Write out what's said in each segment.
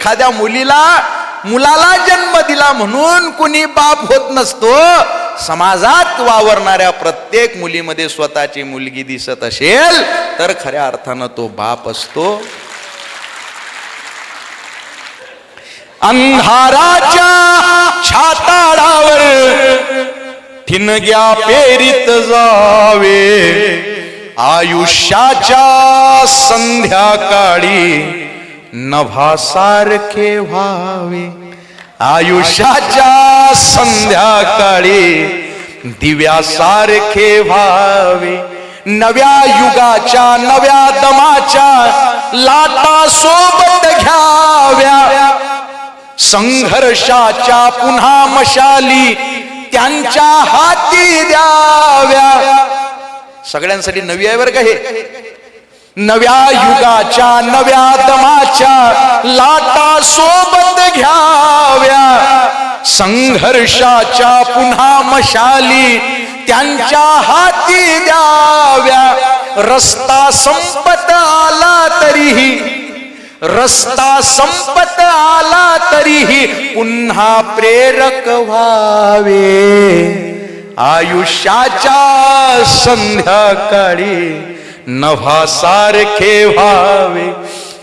एखाद्या मुलीला मुलाला जन्म दिला म्हणून कुणी बाप होत नसतो समाजात वावरणाऱ्या प्रत्येक मुलीमध्ये स्वतःची मुलगी दिसत असेल तर खऱ्या अर्थानं तो बाप असतो. अंधाराच्या छाताडावर ठिणग्या पेरीत जावे आयुष्याच्या संध्याकाळी नभासारखे व्हावे. आयुष्याच्या संध्याकाळी दिव्यासारखे व्हावे. नव्या युगाच्या नव्या दमाच्या लाटा सोबत घ्याव्या. संघर्षाच्या पुन्हा मशाली त्यांच्या हाती द्याव्या. सगळ्यांसाठी नवी आहे बरं का हे? नव्या युगाच्या नव्या दमाच्या लाटा सोबत घ्याव्या. संघर्षाच्या पुन्हा मशाली त्यांच्या हाती द्याव्या. रस्ता संपत आला तरीही रस्ता संपत आला तरीही पुन्हा प्रेरक व्हावे. आयुष्याच्या संध्याकाळी नभासारखे व्हावे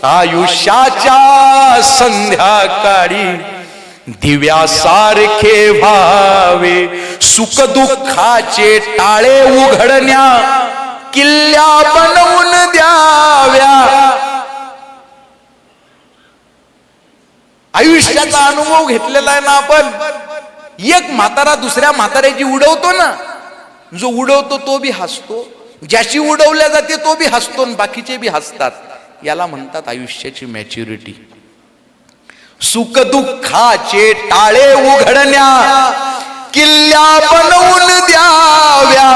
आयुष्याच्या संध्याकाळी दिव्यासारखे व्हावे सुख दुःखाचे टाळे उघडण्या किल्ल्या बनवून द्याव्या. आयुष्याचा अनुभव घेतलेला आहे ना आपण. एक म्हातारा दुसऱ्या म्हाताऱ्याची उडवतो ना जो उडवतो तो बी हसतो. ज्याची उडवल्या जाते तो बी हसतो बाकीचे बी हसतात. याला म्हणतात आयुष्याची मॅच्युरिटी. सुख दुःखाचे टाळे उघडण्या किल्ल्या बनवून द्याव्या.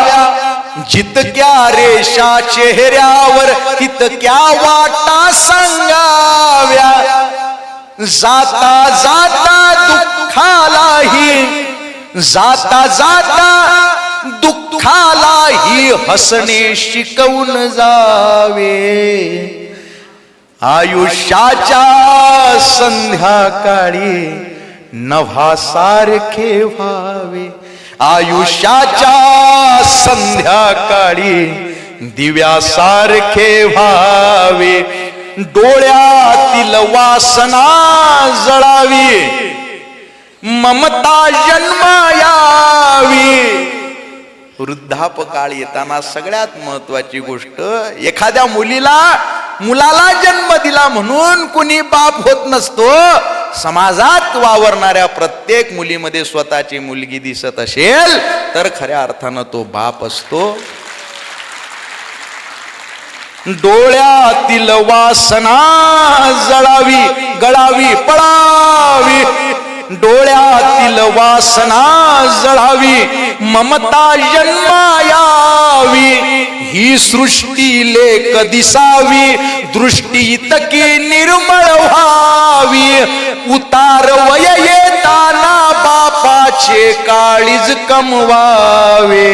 जितक्या रेषा चेहऱ्यावर तितक्या वाटा सांगाव्या. जाता जाता दुःखालाही जाता जाता दुःखालाही हसणे शिकवून जावे. आयुष्याच्या संध्याकाळी नभासारखे व्हावे. आयुष्याच्या संध्याकाळी दिव्यासारखे व्हावे. डोळ्यातील वासना जळावी. ममता जन्मायावी. वृद्धापकाळ येताना सगळ्यात महत्वाची गोष्ट एखाद्या मुलीला मुलाला जन्म दिला म्हणून कुणी बाप होत नसतो समाजात वावरणाऱ्या प्रत्येक मुलीमध्ये स्वतःची मुलगी दिसत असेल तर खऱ्या अर्थानं तो बाप असतो. डोळ्यातील वासना जळावी गळावी पळावी वासना जळावी ममता जन्मायावी ही सृष्टी लेख दिसावी दृष्टी तकी निर्मळ व्हावी. उतार वय येताना बापाचे काळीज कमवावे.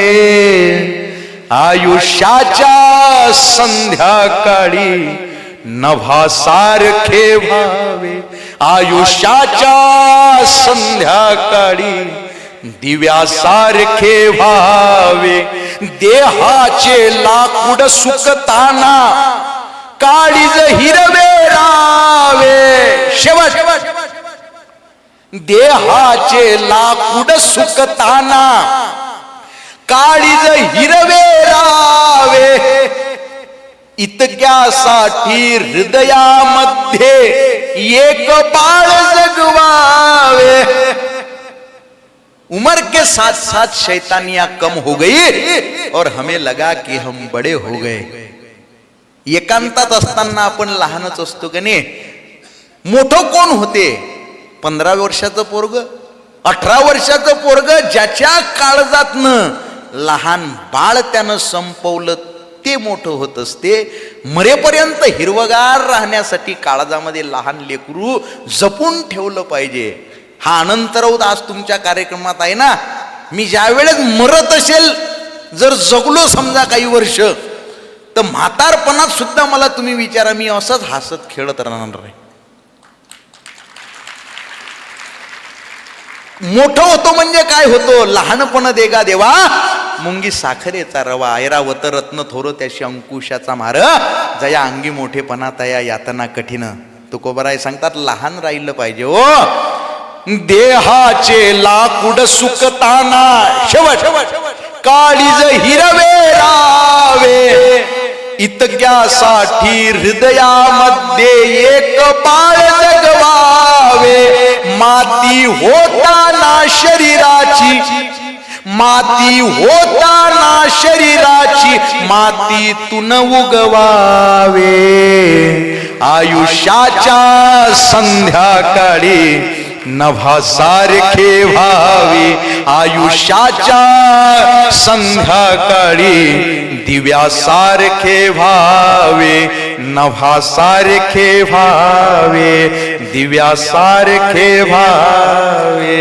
आयुष्याच्या संध्याकाळी नभासारखे व्हावे. आयुष्याच्या संध्याकाळी दिव्यासारखे व्हावे. देहाचे लाकूड सुकताना काळीज हिरवे रावे शेवट. देहाचे लाकूड सुकताना काळीज हिरवे रावे इतक्यासाठी हृदयामध्ये एक बाळ जगवावे. उम्र के साथ साथ शैतानियां कम हो गई और हमें लगा कि हम बड़े हो गए। एकांतात असताना आपण लहानच असतो का नाही? मोठं कोण होते? पंधरा वर्षाचं पोरग अठरा वर्षाचं पोरग ज्याच्या काळजातनं लहान बाळ त्यानं संपवलं ते मोठं होत असते मरेपर्यंत हिरवगार राहण्यासाठी काळजामध्ये लहान लेकरू जपून ठेवलं पाहिजे. हा अनंतरौद आज तुमच्या कार्यक्रमात आहे ना? मी ज्या वेळेस मरत असेल जर जगलो समजा काही वर्ष तर म्हातारपणात सुद्धा मला तुम्ही विचारा मी असंच हसत खेळत राहणार आहे. मोठं होतो म्हणजे काय होतो? लहानपण देगा देवा. मुंगी साखरेचा रवा ऐरावत रत्न थोर त्याशी अंकुशाचा मार. जया अंगी मोठेपणा तया यातना कठीण. तुकोबराय सांगतात लहान राहिलं पाहिजे ओ देहाचे लाकूड सुकताना शेवट काळीज हिरवे रावे इतक्यासाठी हृदयामध्ये एक पाळ जगवावे. माती होताना शरीराची. माती होताना शरीराची. मातीतून उगवावे. आयुष्याच्या संध्याकाळी नभासारखे व्हावे आयुष्याच्या संध्याकाळी दिव्यासारखे व्हावे नभासारखे व्हावे दिव्यासारखे व्हावे.